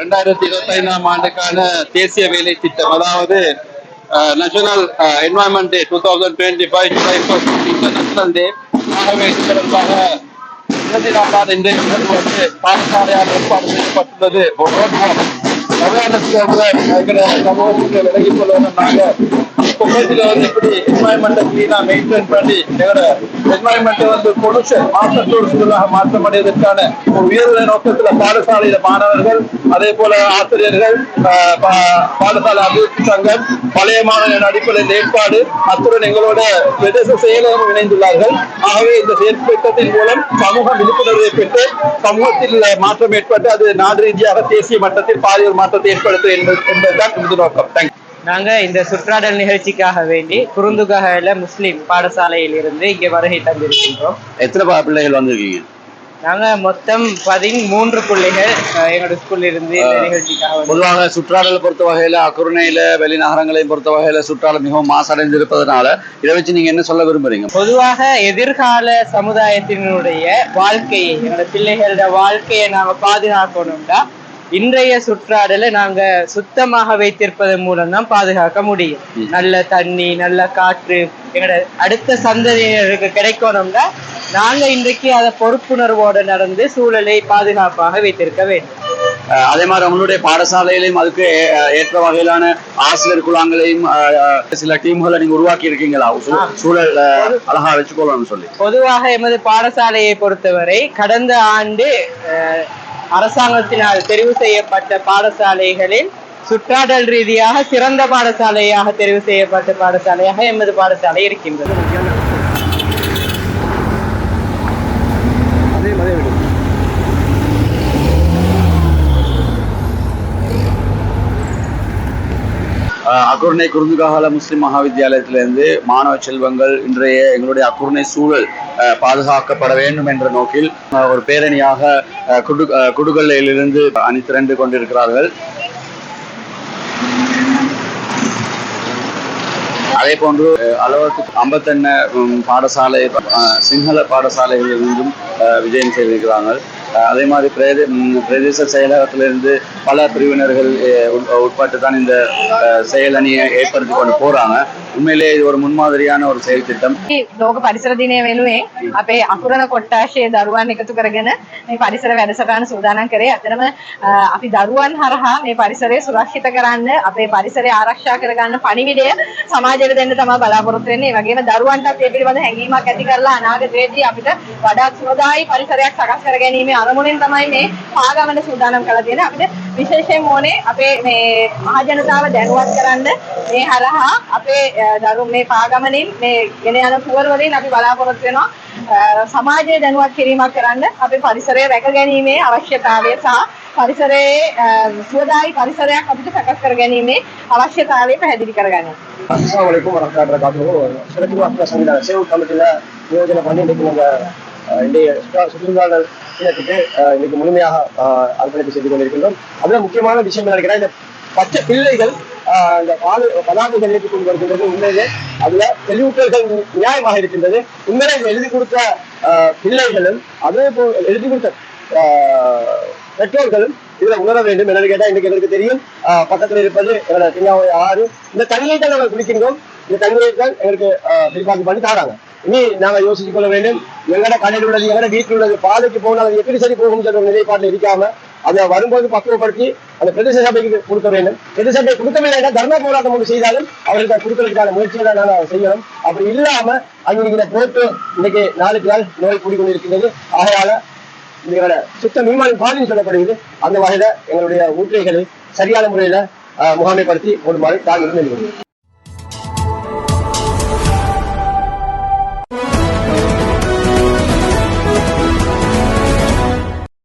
ரெண்டாயிரத்தி இருபத்தி ஐந்தாம் ஆண்டுக்கான தேசிய வேலை திட்டம் அதாவது national environment day two thousand twenty five July national day ஆகவே இது தொடர்பாக இருபத்தி இன்றைய வந்து பாடசாலையால் ஏற்பாடு செய்யப்பட்டுள்ளது. சமூகத்துக்கு நாங்கள் வந்து எப்படி என்வாயன்மெண்ட்டை கிளீனா மெயின்டைன் பண்ணி எங்களோட என்வாயன்மெண்ட்டை வந்து பொல்யூஷன் மாற்றத்தோடு சூழலாக மாற்றமடைவதற்கான ஒரு உயர்வு நோக்கத்துல பாடசாலையில மாணவர்கள் அதே போல ஆசிரியர்கள் பா- பாடசாலை அபிவிருத்தி சங்கம் பழைய மாணவர்களின் அடிப்படையில் ஏற்பாடு அத்துடன் எங்களோட பிரதேச செயலகம் இணைந்துள்ளார்கள். ஆகவே இந்த செயற்திட்டத்தின் மூலம் சமூக விழிப்புணர்வை பெற்று சமூகத்தில் மாற்றம் ஏற்பட்டு அது நாடு ரீதியாக தேசிய மட்டத்தில் பாலியல் ஒரு மாற்றத்தை ஏற்படுத்தும் என்பது என்பதுதான் இந்த நோக்கம். தேங்க்யூ நாங்க இந்த சுற்றாடல் நிகழ்ச்சிக்காக வேண்டி குருந்துகல முஸ்லிம் பாடசாலையில் இருந்து இங்கே வருகை தந்திருக்கின்றோம். எத்தனை பிள்ளைகள் வந்திருக்கீங்க? நாங்க மொத்தம் பதிமூன்று பிள்ளைகள் எங்களோட ஸ்கூல்ல இருந்து இந்த நிகழ்ச்சிக்காக பொதுவாக சுற்றாடலை பொறுத்த வகையில அக்குருணையில வெளிநகரங்களையும் பொறுத்த வகையில சுற்றாடல் மிகவும் மாசடைந்திருப்பதனால இதை வச்சு நீங்க என்ன சொல்ல விரும்புறீங்க? பொதுவாக எதிர்கால சமுதாயத்தினுடைய வாழ்க்கையை எங்களோட பிள்ளைகளோட வாழ்க்கையை நாங்க பாதுகாக்கணும்னா இன்றைய சுற்றாடலை நாங்க சுத்தமாக வைத்திருப்பதன் மூலம் தான் பாதுகாக்க முடியும். நல்ல தண்ணி நல்ல காற்று எங்களோட அடுத்த சந்ததியினருக்கு கிடைக்கணும்னா நாங்க இன்றைக்கு அதை பொறுப்புணர்வோடு நடந்து சூழலை பாதுகாப்பாக வைத்திருக்க வேண்டும். அதே மாதிரி உங்களுடைய பாடசாலையிலையும் அதுக்கு ஏற்ற வகையிலான ஆசிரியர் குழாங்களையும் சில டீம்களை நீங்க உருவாக்கி இருக்கீங்களா? சூழல் அழகா வச்சுக்கொள்ளணும்னு சொல்லி. பொதுவாக எமது பாடசாலையை பொறுத்தவரை கடந்த ஆண்டு அரசாங்கத்தினால் தெரிவு செய்யப்பட்ட பாடசாலைகளில் சுற்றாடல் ரீதியாக சிறந்த பாடசாலையாக தெரிவு செய்யப்பட்ட பாடசாலையாக எமது பாடசாலை இருக்கின்றது. அக்குருணை குருந்துகால முஸ்லிம் மகாவித்தியாலயத்திலிருந்து மாணவ செல்வங்கள் இன்றைய எங்களுடைய அக்குருணை சூழல் பாதுகாக்கப்பட வேண்டும் என்ற நோக்கில் ஒரு பேரணியாக குடு அஹ், குடுகல்லையிலிருந்து அணி திரண்டு கொண்டிருக்கிறார்கள். அதே போன்று அளவுக்கு ஐம்பத்தெண்ண பாடசாலை சிங்கள பாடசாலைகளிலிருந்தும் விஜயம் செய்திருக்கிறார்கள். அதே மாதிரி பிரதே பிரதேச செயலகத்திலிருந்து பல பிரிவினர்கள் உட்- உட்பட்டு தான் இந்த செயலணியை ஏற்படுத்தி கொண்டு போகிறாங்க உண்மையிலே இது ஒரு முன்மாதிரியான ஒரு செயல் திட்டம் ලෝක පරිසර දිනය වෙනුවෙන් අපේ අකුරණ කොට්ටාශය දරුවන් එකතු කරගෙන මේ පරිසර වැඩසටහන සූදානම් කරේ අතරම අපි දරුවන් හරහා මේ පරිසරය සුරක්ෂිත කරන්න අපේ පරිසරය ආරක්ෂා කරගන්න පණිවිඩය සමාජයට දෙන්න තමයි බලාපොරොත්තු වෙන්නේ. ඒ වගේම දරුවන්ටත් ඒ පිළිබඳ හැඟීමක් ඇති කරලා අනාගතයේදී අපිට වඩාත් සුවදායි පරිසරයක් සකස් කර ගැනීමේ අරමුණෙන් තමයි මේ පාගමන සූදානම් කරලා තියෙන්නේ. අපිට විශේෂයෙන් ඕනේ අපේ මේ මහජනතාව දැනුවත් කරන්න මේ හරහා අපේ අ, දරු මේ පාගමනින් මේ ගෙන යන පුවර වලින් අපි බලාපොරොත්තු වෙනවා අ, සමාජයේ දැනුවත් කිරීමක් කරන්න අපේ පරිසරය රැක ගැනීමේ අවශ්‍යතාවය සහ පරිසරයේ අ, සුවදායි පරිසරයක් අපිට සකස් කර ගැනීමේ අවශ්‍යතාවය පැහැදිලි කරගන්න. அஸ்ஸலாமு அலைக்கும் வரஹ்மத்துல்லாஹி வபரகாத்துஹு சிறப்பு வாக்கு சங்கட சேவ் கமிட்டியில் நியோஜனை பண்ணி இன்னைக்கு நாங்கள் இன்றைய சுற்றுலா- சுற்றுலாளர் தினத்துக்கு அஹ், இன்னைக்கு முழுமையாக அஹ், அர்ப்பணிப்பு செய்து கொண்டிருக்கின்றோம் அதில் முக்கியமான விஷயம் என்ன நினைக்கிறேன் இந்த பச்சை பிள்ளைகள் அஹ், இந்த பால் பதாகைகள் ஏற்றிக் கொண்டு வருகின்றது உண்மையிலே. அதுல தெளிவுற்றல்கள் நியாயமாக இருக்கின்றது. உண்மையிலே இதை எழுதி கொடுத்த பிள்ளைகளும் அதே போல் எழுதி கொடுத்த பெற்றோர்களும் இதுல உணர வேண்டும் என்னன்னு கேட்டா இன்னைக்கு எங்களுக்கு தெரியும். பக்கத்துல இருப்பது எங்களோட திங்காவை ஆறு. இந்த தண்ணியை தான் நாங்கள் குடிக்கின்றோம். இந்த தண்ணீரை தான் எங்களுக்கு பிரிபாக்கு பண்ணி தாராங்க. இனி நாங்க யோசிச்சு கொள்ள வேண்டும். எங்கட கடையில் உள்ளது எங்கட வீட்டில் உள்ளது பாதைக்கு போனால் எப்படி சரி போகும் என்ற நிலைப்பாட்டில் இருக்காம அதை வரும்போது பக்குவப்படுத்தி அந்த பிரதேச சபைக்கு கொடுக்க வேண்டும். பிரதேச சபை கொடுக்கவில்லை என்றால் தர்ம போராட்டம் ஒன்று செய்தாலும் அவர்களுக்கு அதை கொடுக்கறதுக்கான முயற்சியை தான் செய்யணும். அப்படி இல்லாம அங்கே போட்டு இன்னைக்கு நாளுக்கு நாள் நோய் கூடிக்கொண்டிருக்கிறது ஆகையால எங்களோட சுத்த மீமானின் பாலின்னு சொல்லப்படுகிறது. அந்த வகையில எங்களுடைய ஊற்றைகளை சரியான முறையில ஆஹ், முகாமைப்படுத்தி போடுமாறு தான் இருந்து